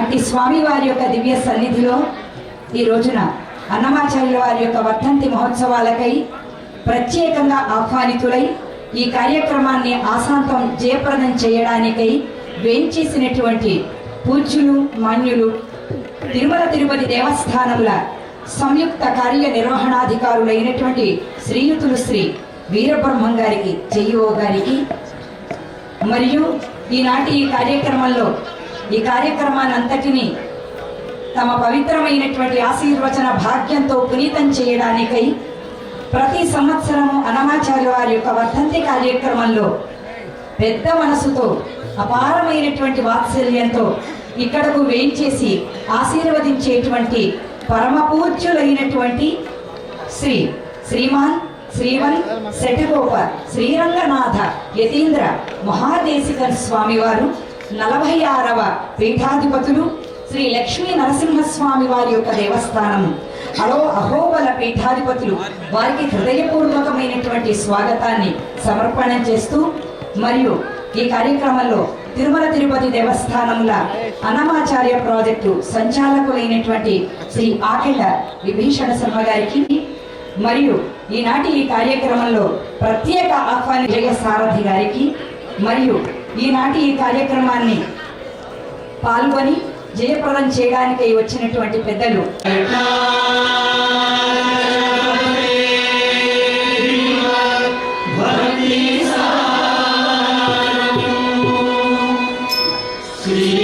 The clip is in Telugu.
అట్టి స్వామి వారి యొక్క దివ్య సన్నిధిలో ఈ రోజున అన్నమాచార్యుల వారి యొక్క వర్ధంతి మహోత్సవాలకై ప్రత్యేకంగా ఆహ్వానితులై ఈ కార్యక్రమాన్ని ఆశాంతం జయప్రదం చేయడానికై వేంచేసినటువంటి పూజ్యులు మాన్యులు తిరుమల తిరుపతి దేవస్థానముల సంయుక్త కార్యనిర్వహణాధికారులైనటువంటి శ్రీయుతులు శ్రీ వీరబ్రహ్మం గారికి జయ్యో గారికి మరియు ఈనాటి ఈ కార్యక్రమంలో ఈ కార్యక్రమాన్ని అంతటిని తమ పవిత్రమైనటువంటి ఆశీర్వచన భాగ్యంతో పునీతం చేయడానికై ప్రతి సంవత్సరము అనమాచార్య వారి యొక్క వర్ధంతి కార్యక్రమంలో పెద్ద మనసుతో అపారమైనటువంటి వాత్సల్యంతో ఇక్కడకు వేయించేసి ఆశీర్వదించేటువంటి పరమ పూజ్యులైనటువంటి శ్రీ శ్రీమాన్ శ్రీవన్ శటగోప శ్రీరంగనాథ యతీంద్ర మహాదేశికన్ స్వామివారు నలభై ఆరవ పీఠాధిపతులు శ్రీ లక్ష్మీ నరసింహస్వామి వారి యొక్క దేవస్థానం. అలో అహోబల పీఠాధిపతులు వారికి హృదయపూర్వకమైనటువంటి స్వాగతాన్ని సమర్పణం చేస్తూ మరియు ఈ కార్యక్రమంలో తిరుమల తిరుపతి దేవస్థానముల అన్నమాచార్య ప్రాజెక్టు సంచాలకులైనటువంటి శ్రీ ఆకెళ్ళ విభీషణ శర్మ గారికి మరియు ఈనాటి ఈ కార్యక్రమంలో ప్రత్యేక ఆహ్వాన జయ సారథి గారికి మరియు ఈనాటి ఈ కార్యక్రమాన్ని పాల్గొని జయప్రదం చేయడానికి వచ్చినటువంటి పెద్దలు. శ్రీ